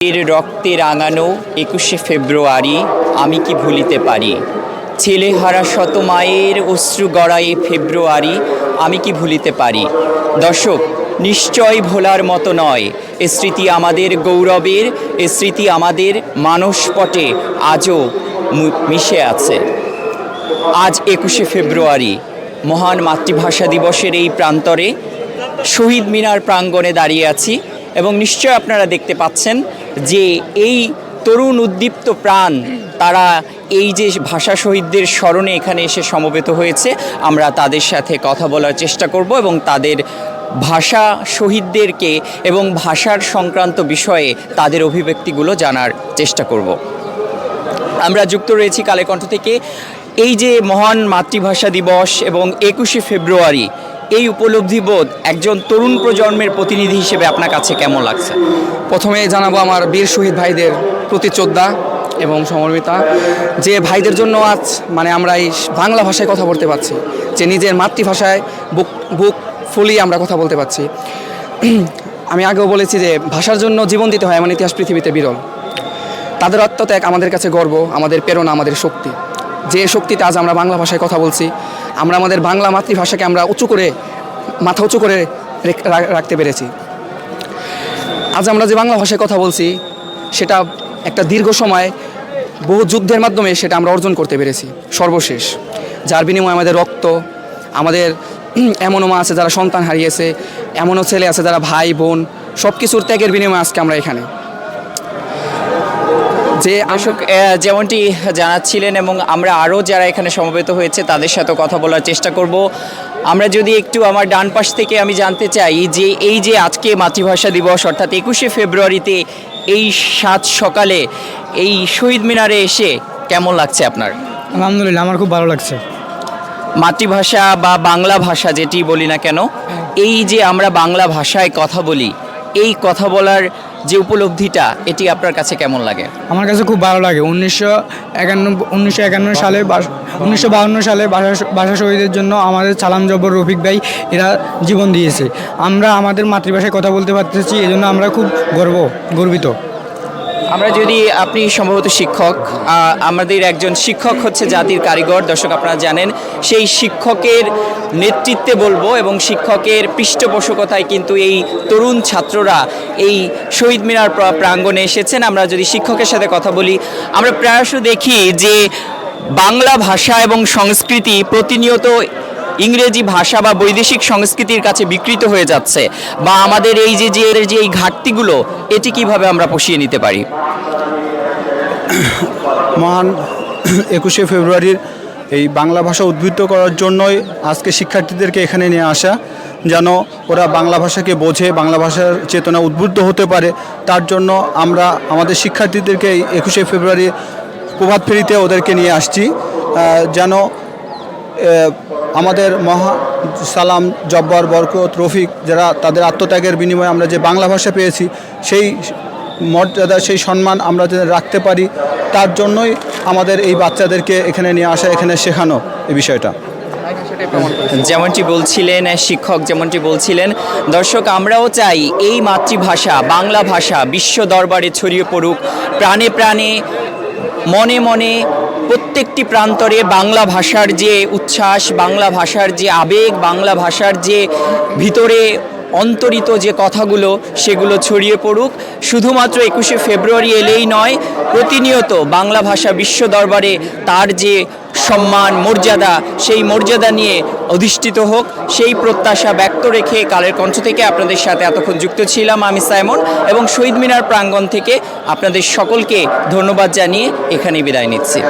এর রক্তে রাঙানো একুশে ফেব্রুয়ারি আমি কি ভুলিতে পারি? ছেলেহারা শত মায়ের অশ্রু গড়ায়ে ফেব্রুয়ারি আমি কি ভুলিতে পারি? দর্শক, নিশ্চয় ভোলার মতো নয়, এ স্মৃতি আমাদের গৌরবের, এ স্মৃতি আমাদের মানসপটে আজও মিশে আছে। আজ একুশে ফেব্রুয়ারি, মহান মাতৃভাষা দিবসের এই প্রান্তরে শহীদ মিনার প্রাঙ্গণে দাঁড়িয়ে আছি এবং নিশ্চয় আপনারা দেখতে পাচ্ছেন যে এই তরুণ উদ্দীপ্ত প্রাণ, তারা এই যে ভাষা শহীদদের স্মরণে এখানে এসে সমবেত হয়েছে, আমরা তাদের সাথে কথা বলার চেষ্টা করব এবং তাদের ভাষা শহীদদেরকে এবং ভাষার সংক্রান্ত বিষয়ে তাদের অভিব্যক্তিগুলো জানার চেষ্টা করব। আমরা যুক্ত রয়েছি কালেকণ্ঠ থেকে। এই যে মহান মাতৃভাষা দিবস এবং একুশে ফেব্রুয়ারি এই উপলব্ধিবোধ একজন তরুণ প্রজন্মের প্রতিনিধি হিসেবে আপনার কাছে কেমন লাগছে? প্রথমে জানাব আমার বীর শহীদ ভাইদের প্রতি শ্রদ্ধা এবং সমর্মিতা যে ভাইদের জন্য আজ মানে আমরা এই বাংলা ভাষায় কথা বলতে পারছি, যে নিজের মাতৃভাষায় বুক বুক ফুলিয়ে আমরা কথা বলতে পারছি। আমি আগেও বলেছি যে ভাষার জন্য জীবন দিতে হয় এমন ইতিহাস পৃথিবীতে বিরল। তাদের আত্মত্যাগ আমাদের কাছে গর্ব, আমাদের প্রেরণা, আমাদের শক্তি। যে শক্তিতে আজ আমরা বাংলা ভাষায় কথা বলছি আমরা আমাদের বাংলা মাতৃভাষাকে আমরা উঁচু করে, মাথা উঁচু করে রেখ- রাখতে পেরেছি। আজ আমরা যে বাংলা ভাষায় কথা বলছি, সেটা একটা দীর্ঘ সময়, বহু যুদ্ধের মাধ্যমে সেটা আমরা অর্জন করতে পেরেছি, সর্বশেষ। যার বিনিময়ে আমাদের রক্ত, আমাদের এমনও মা আছে যারা সন্তান হারিয়েছে, এমনও ছেলে আছে যারা ভাই, বোন সব কিছুর ত্যাগের বিনিময়ে আজকে আমরা এখানে। যে আহ, যেমনটি জানাচ্ছিলেন এবং আমরা আরও যারা এখানে সমবেত হয়েছে তাদের সাথে কথা বলার চেষ্টা করব। আমরা যদি একটু আমার ডান পাশ থেকে আমি জানতে চাই যে এই যে আজকে মাতৃভাষা দিবস অর্থাৎ একুশে ফেব্রুয়ারিতে এই সাত সকালে এই শহীদ মিনারে এসে কেমন লাগছে আপনার? আলহামদুলিল্লাহ আমার খুব ভালো লাগছে। মাতৃভাষা বা বাংলা ভাষা যেটি বলি না কেন এই যে আমরা বাংলা ভাষায় কথা বলি এই কথা বলার যে উপলব্ধিটা, এটি আপনার কাছে কেমন লাগে? আমার কাছে খুব ভালো লাগে। উনিশশো উনিশশো একান্ন সালে উনিশশো বাহান্ন সালে ভাষা ভাষা শহীদের জন্য আমাদের সালাম জব্বর রফিক ভাই, এরা জীবন দিয়েছে। আমরা আমাদের মাতৃভাষায় কথা বলতে পারতেছি এই জন্য আমরা খুব গর্ব, গর্বিত। আমরা যদি আপনি সম্ভবত শিক্ষক আমাদের একজন শিক্ষক হচ্ছে জাতির কারিগর, দর্শক আপনারা জানেন, সেই শিক্ষকের নেতৃত্বে বলব এবং শিক্ষকের পৃষ্ঠপোষকতায় কিন্তু এই তরুণ ছাত্ররা এই শহীদ মিনার প্রা- প্রাঙ্গণে এসেছেন। আমরা যদি শিক্ষকের সাথে কথা বলি, আমরা প্রায়শ দেখি যে বাংলা ভাষা এবং সংস্কৃতি প্রতিনিয়ত ইংরেজি ভাষা বা বৈদেশিক সংস্কৃতির কাছে বিকৃত হয়ে যাচ্ছে বা আমাদের এই যে যে এর যে এই ঘাটতিগুলো, এটি কীভাবে আমরা পুষিয়ে নিতে পারি? মহান একুশে ফেব্রুয়ারির এই বাংলা ভাষা উদ্বুদ্ধ করার জন্যই আজকে শিক্ষার্থীদেরকে এখানে নিয়ে আসা, যেন ওরা বাংলা ভাষাকে বোঝে, বাংলা ভাষার চেতনা উদ্বুদ্ধ হতে পারে। তার জন্য আমরা আমাদের শিক্ষার্থীদেরকে একুশে ফেব্রুয়ারি প্রভাত ফেরিতে ওদেরকে নিয়ে আসছি যেন আমাদের মহা সালাম, জব্বর, বরকত, রফিক যারা তাদের আত্মত্যাগের বিনিময়ে আমরা যে বাংলা ভাষা পেয়েছি, সেই মর্যাদা, সেই সম্মান আমরা যেন রাখতে পারি, তার জন্যই আমাদের এই বাচ্চাদেরকে এখানে নিয়ে আসা, এখানে শেখানো এই বিষয়টা। যেমনটি বলছিলেন শিক্ষক, যেমনটি বলছিলেন, দর্শক, আমরাও চাই এই মাতৃভাষা, বাংলা ভাষা বিশ্ব দরবারে ছড়িয়ে পড়ুক, প্রাণে প্রাণে, মনে মনে প্রত্যেকটি প্রান্তরে বাংলা ভাষার যে উচ্ছ্বাস, বাংলা ভাষার যে আবেগ, বাংলা ভাষার যে ভিতরে অন্তরিত যে কথাগুলো, সেগুলো ছড়িয়ে পড়ুক। শুধুমাত্র একুশে ফেব্রুয়ারি এলেই নয়, প্রতিনিয়ত বাংলা ভাষা বিশ্ব দরবারে তার যে সম্মান, মর্যাদা, সেই মর্যাদা নিয়ে অধিষ্ঠিত হোক, সেই প্রত্যাশা ব্যক্ত রেখে কালের কণ্ঠ থেকে আপনাদের সাথে এতক্ষণ যুক্ত ছিলাম আমি সাইমন এবং শহীদ মিনার প্রাঙ্গণ থেকে আপনাদের সকলকে ধন্যবাদ জানিয়ে এখানে বিদায় নিচ্ছি।